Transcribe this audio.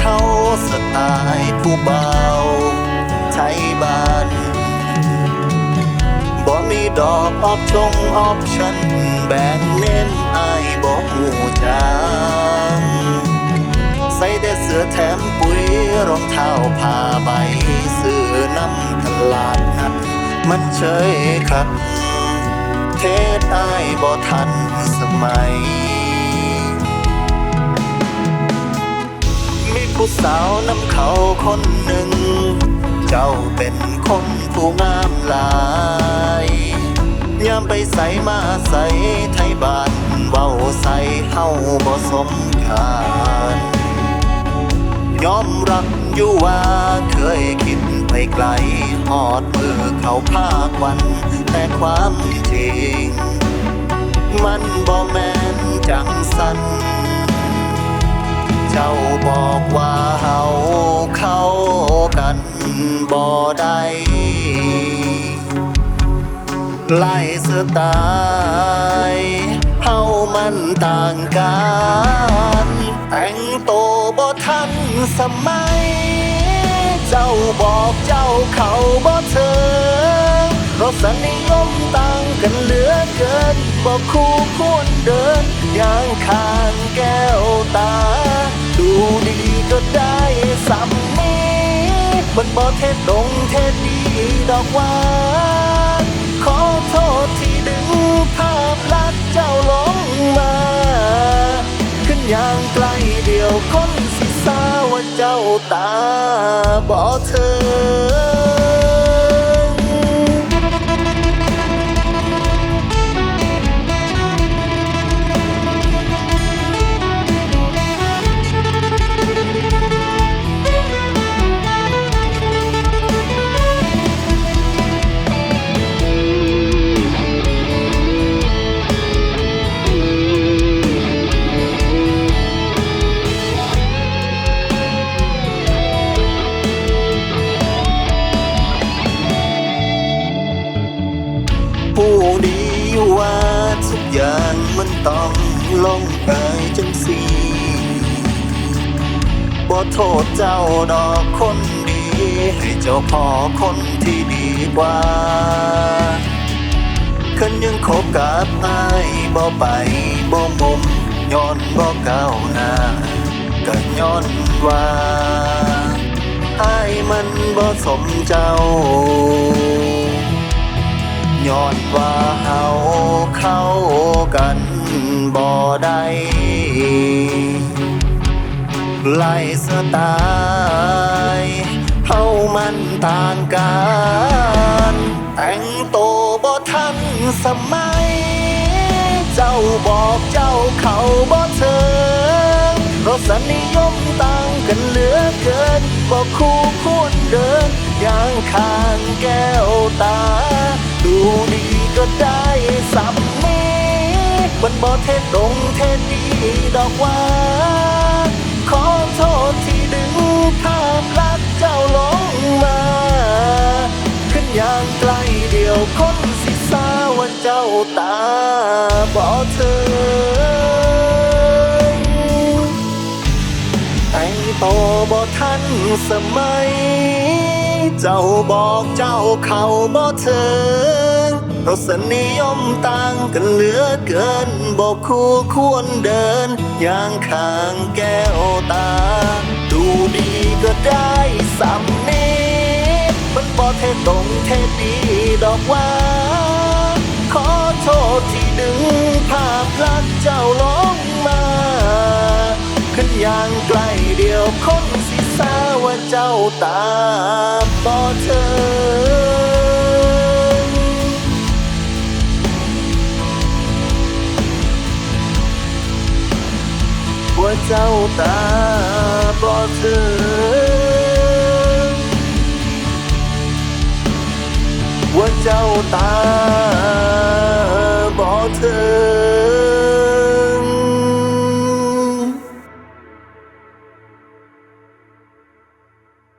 เขาสไตล์ผู้เบาไทยบ้านบ่มีดอกออกชงออปชั่นแบ่งเน้นอายบ่หูจางใส่แต่เสื้อแถมปุ๋ยรองเท้าผ้าใบซื้อน้ำตลาดนัดมันเฉยครับเทศอบ่ทันสมัย ผู้สาวน้ำเขาคนหนึ่ง เจ้าเป็นคนผู้งามหลายยามไปใส่มาใส่ไทยบ้านเว้าใส่เฮาบ่สมการยอมรับอยู่ว่าเคยคิดไปไกลหอดมือเขาภาควัน แต่ความจริง มันบ่แม่นจังสัน จ้าบอกว่าเฮาเข้ากันบ่ได้ไล่สไตล์เฮามันต่างกัน แต่งโตบ่ทันสมัย เจ้าบอกเจ้าเขาบ่เธอรสนิยมต่างกันเหลือเกินบ่คู่ควรเดินอย่างขา มันบ่เทศดงเทศดีดอกว่า ขอโทษที่ดึงภาพลักษณ์เจ้าลงมา ขึ้นอย่างไกลเดียวคนสิสาว่าเจ้าตาบ่เธอ อย่างมันต้องลงเอยจังสีบ่โทษเจ้าดอกคนดี ให้เจ้าพอคนที่ดีกว่าคันยังคบกับอายบ่ไปบ่มุมย้อนบ่ก้าวหน้าก็ย้อนว่าไอายมันบ่สมเจ้า ย้อนว่าเฮาเข้ากันบ่ได้ไล่สไตล์เฮามันต่างกัน แต่งโตบ่ทันสมัย เจ้าบอกเจ้าเขาบ่เธอรสนิยมต่างกันเหลือเกินบ่คู่ควรเดินอย่างข้างแก้วตา ก็ได้สำนี้มันบ่เทศดงเทศดีดอกว่า ขอโทษที่ดึงภาพลักษณ์เจ้าลงมา ขึ้นอย่างไกลเดียวคนสิสาว่าเจ้าตาบ่เธอโตบ่ทันสมัย เจ้าบอกเจ้าเขาบ่เธอ รสนิยมต่างกันเหลือเกิน บอกคู่ควรเดินอย่างข้างแก้วตา ดูดีก็ได้สำนีมันบ่เทศตรงเทศดีดอกว่า ขอโทษที่ดึงภาพลักษณ์เจ้าลงมา ขึ้นอย่างไกลเดียวคนสิสาว่าเจ้าตาบ่เธอ เจ้าตาบอดเธอว่าเจ้าตาบอดเธอ